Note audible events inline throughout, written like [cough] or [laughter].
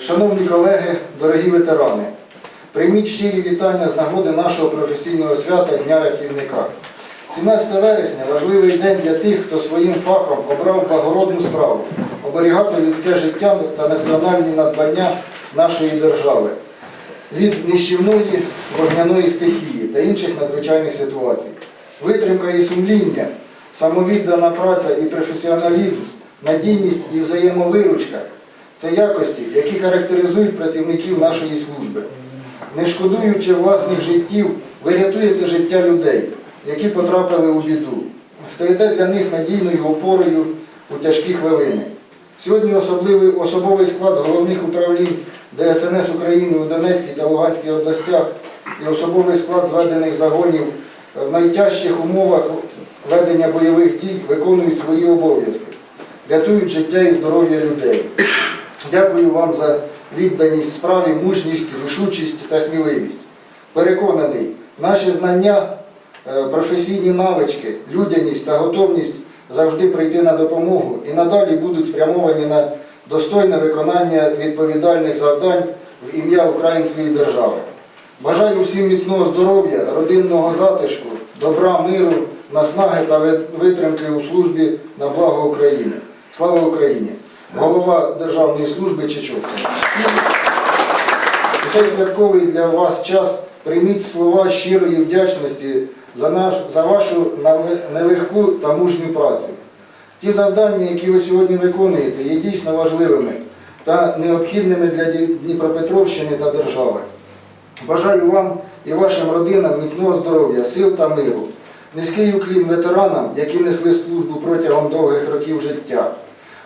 Шановні колеги, дорогі ветерани, прийміть щирі вітання з нагоди нашого професійного свята Дня рятівника. 17 вересня важливий день для тих, хто своїм фахом обрав благородну справу оберігати людське життя та національні надбання нашої держави від нищівної вогняної стихії та інших надзвичайних ситуацій. Витримка і сумління, самовіддана праця і професіоналізм, надійність і взаємовиручка це якості, які характеризують працівників нашої служби. Не шкодуючи власних життів, ви рятуєте життя людей, які потрапили у біду. Стаєте для них надійною опорою у тяжкі хвилини. Сьогодні особливий особовий склад головних управлінь ДСНС України у Донецькій та Луганській областях і особовий склад зведених загонів в найтяжчих умовах ведення бойових дій виконують свої обов'язки, рятують життя і здоров'я людей. Дякую вам за відданість справі, мужність, рішучість та сміливість. Переконаний, наші знання, е, професійні навички, людяність та готовність завжди прийти на допомогу і надалі будуть спрямовані на достойне виконання відповідальних завдань в ім'я української держави. Бажаю всім міцного здоров'я, родинного затишку, добра, миру, наснаги та витримки у службі на благо України. Слава Україні! Голова Державної служби Чечотка. У цей святковий для вас час прийміть слова щирої вдячності за, наш, за вашу нелегку та мужню працю. Ті завдання, які ви сьогодні виконуєте, є дійсно важливими та необхідними для Дніпропетровщини та держави. Бажаю вам і вашим родинам міцного здоров'я, сил та миру. Низький уклін ветеранам, які несли службу протягом довгих років життя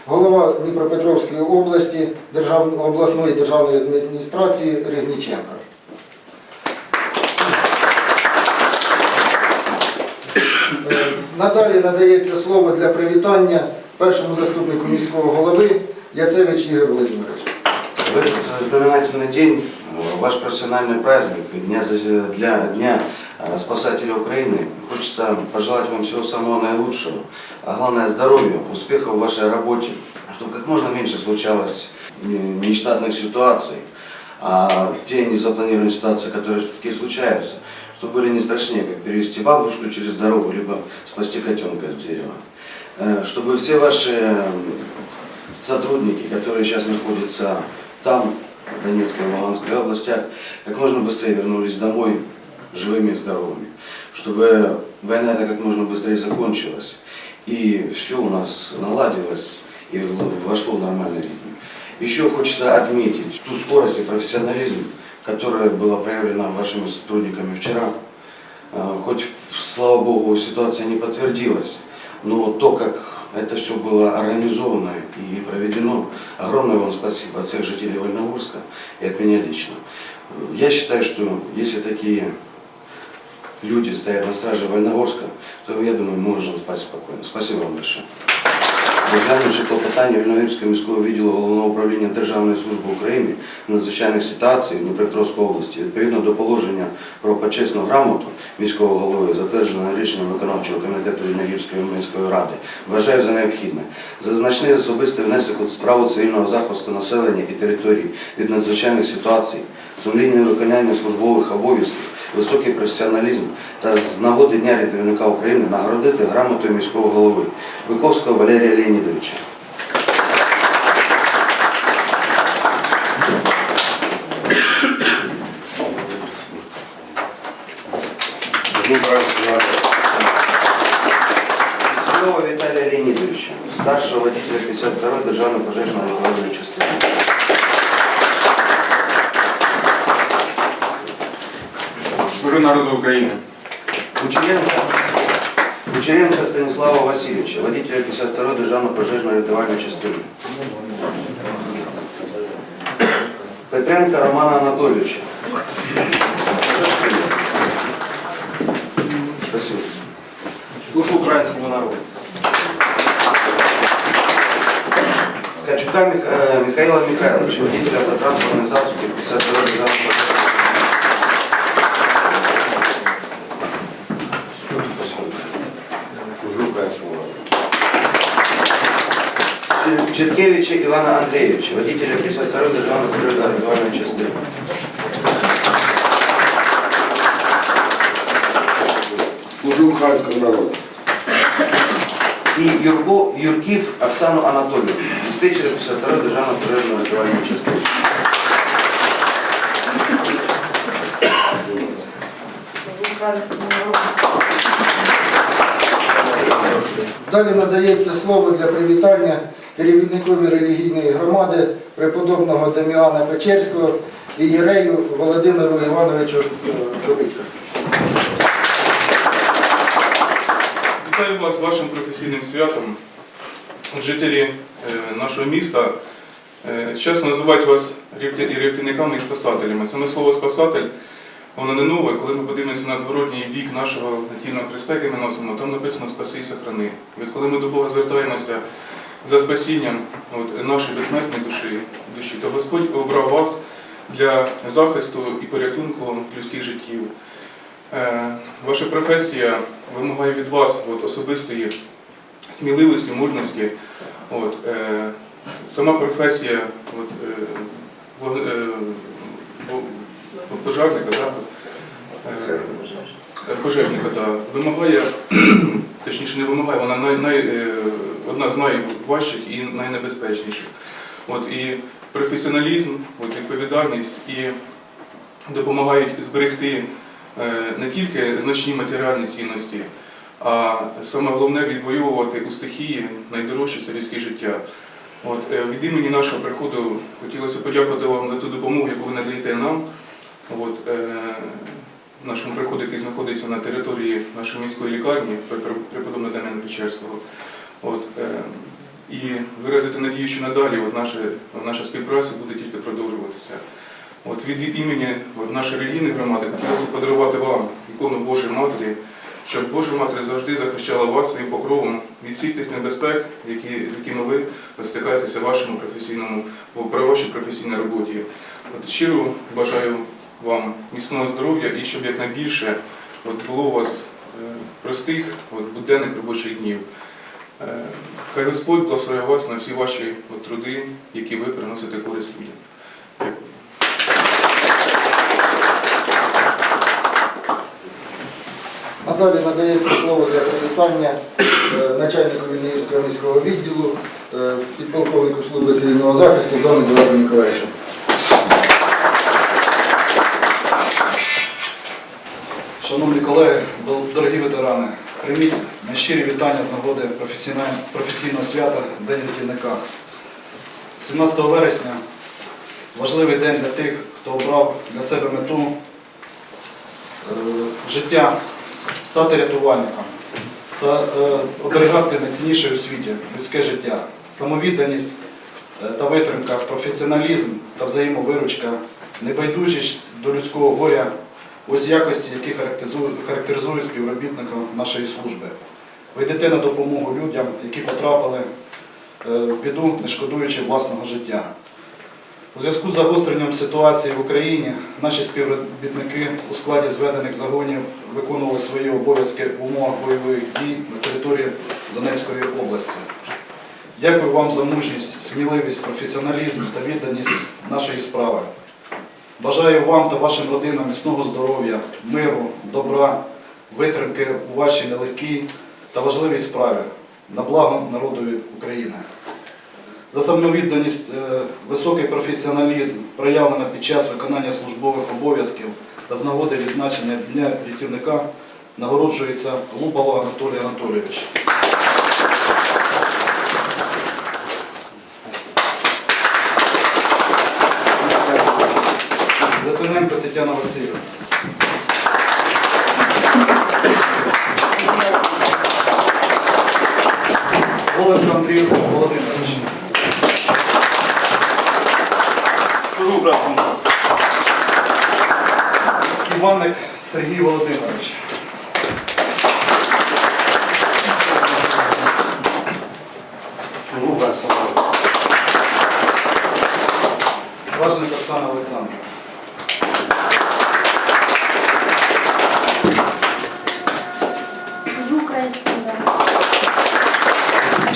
Голова Дніпропетровської області держав... обласної державної адміністрації Різніченко. Е, Надалі надається слово для привітання першому заступнику міського голови Яцевич Ігор Володимирович. В этот знаменательный день, э, ваш профессиональный праздник, дня, для Дня э, спасателя Украины, хочется пожелать вам всего самого наилучшего, а главное здоровья, успехов в вашей работе, чтобы как можно меньше случалось э, нештатных ситуаций, а те незапланированные ситуации, которые все-таки случаются, чтобы были не страшнее, как перевести бабушку через дорогу, либо спасти котенка с дерева. Э, Чтобы все ваши сотрудники, которые сейчас находятся там, в Донецкой и Луганской областях, как можно быстрее вернулись домой живыми и здоровыми. Чтобы война эта как можно быстрее закончилась. И все у нас наладилось и вошло в нормальный ритм. Еще хочется отметить ту скорость и профессионализм, которая была проявлена вашими сотрудниками вчера. Э, Хоть, слава богу, ситуация не подтвердилась, но то, как это все было организовано и проведено, огромное вам спасибо от всех жителей Вольногорска и от меня лично. Я считаю, что если такие люди стоят на страже Вольногорска, то, я думаю, можем спать спокойно. Спасибо вам большое. Розглянувши клопотання Вільновірського міського відділу Головного управління Державної служби України надзвичайних ситуацій Дніпропетровської області, відповідно до положення про почесну грамоту міського голови, затвердженого рішенням виконавчого комітету Вільновірської міської ради, вважаю за необхідне за значний особистий внесок у справу цивільного захисту населення і територій від надзвичайних ситуацій, сумлінне виконання службових обов'язків, високий професіоналізм та з нагоди Дня рятівника України нагородити грамотою міського голови Биковського Валерія Леонідовича. Віталія Леонідовича, старшого водителя 52 державної пожежної Служу народу України. Кучеренко, Кучеренко Станислава Васильевича, водителя 52 державної пожежної рятувальної частини. Петренка Романа Анатольевича. Спасибо. Служу українському народу. Качука Мих- э, Михаила Михайловича, водителя автотранспортных засобов 52 державной. Читкевича Ивана Андреевича, водителя Пресвятой Державной природно-ритуальной части. Служу українському народу. И Юрго, Юркив Оксану Анатольевну, диспетчера Пресвятой Державной природно-ритуальной части. Служу українському народу. Далі надається слово для привітання керівникові релігійної громади преподобного Деміана Печерського і єрею Володимиру Івановичу е, Вітаю вас з вашим професійним святом. Жителі е, нашого міста е, часто називають вас і і спасателями. Саме слово спасатель воно не нове. Коли ми подивимося на зворотній бік нашого натільного хреста, який ми носимо, там написано спаси і сохрани. Відколи ми до Бога звертаємося за спасінням от, нашої безсмертної душі, душі, то Господь обрав вас для захисту і порятунку людських життів. Е, Ваша професія вимагає від вас от, особистої сміливості, мужності. От, е, сама професія от, е, е, во- да? е, пожежника да, вимагає, [clears throat] точніше не вимагає, вона най, най, е, одна з найважчих і найнебезпечніших. От, і професіоналізм, от, відповідальність і допомагають зберегти е, не тільки значні матеріальні цінності, а саме головне відвоювати у стихії найдорожче це людське життя. От, е, від імені нашого приходу хотілося подякувати вам за ту допомогу, яку ви надаєте нам. От, е, нашому приходу, який знаходиться на території нашої міської лікарні преподобного Дем'яна Печерського. От, е, і виразити надію, що надалі от наша, наша співпраця буде тільки продовжуватися. От від імені от нашої релігійної громади хотілося подарувати вам ікону Божої Матері, щоб Божа Матері завжди захищала вас своїм покровом від всіх тих небезпек, які, з якими ви стикаєтеся вашому професійному, при вашій професійній роботі. От щиро бажаю вам міцного здоров'я і щоб якнайбільше от було у вас е, простих от, буденних робочих днів. Е, Хай Господь благословляє вас на всі ваші труди, які ви приносите користь людям. Надалі надається слово для привітання е, начальнику Вінницького міського відділу, е, підполковнику служби цивільного захисту Дону Георгію Миколаївичу. Шановні колеги, дорогі ветерани, прийміть найщирі вітання з нагоди професійного свята День рятівника. 17 вересня важливий день для тих, хто обрав для себе мету е, життя, стати рятувальником та е, оберігати найцінніше у світі людське життя, самовідданість е, та витримка, професіоналізм та взаємовиручка, небайдужість до людського горя. Ось якості, які характеризують, співробітника нашої служби. Ви йдете на допомогу людям, які потрапили е, в біду, не шкодуючи власного життя. У зв'язку з загостренням ситуації в Україні наші співробітники у складі зведених загонів виконували свої обов'язки в умовах бойових дій на території Донецької області. Дякую вам за мужність, сміливість, професіоналізм та відданість нашої справи. Бажаю вам та вашим родинам міцного здоров'я, миру, добра, витримки у вашій нелегкій та важливій справі на благо народові України. За самовідданість, е, високий професіоналізм, проявлено під час виконання службових обов'язків та з нагоди відзначення Дня рятівника, нагороджується Лупало Анатолій Анатолійович. Литвиненко Тетяна Васильівна. Голенко Андрій Володимирович. Іваник Сергій Володимирович. Важник Оксана Олександровна.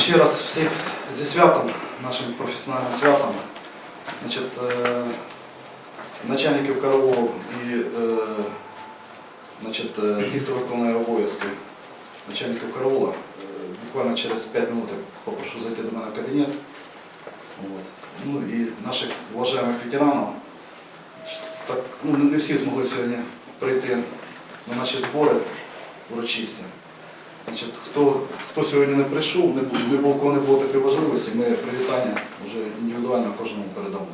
Ще раз всіх зі святом, нашим професіональним святом. Значить, е, начальників караулу і е, значить, е, хто виконує обов'язки начальників караула, е, буквально через 5 минут попрошу зайти до мене в кабінет. От. Ну і наших вважаємих ветеранів. Так, ну, не всі змогли сьогодні прийти на наші збори урочисті. Значить, хто, хто сьогодні не прийшов, не, було, не було такої важливості, ми привітання вже індивідуально кожному передамо.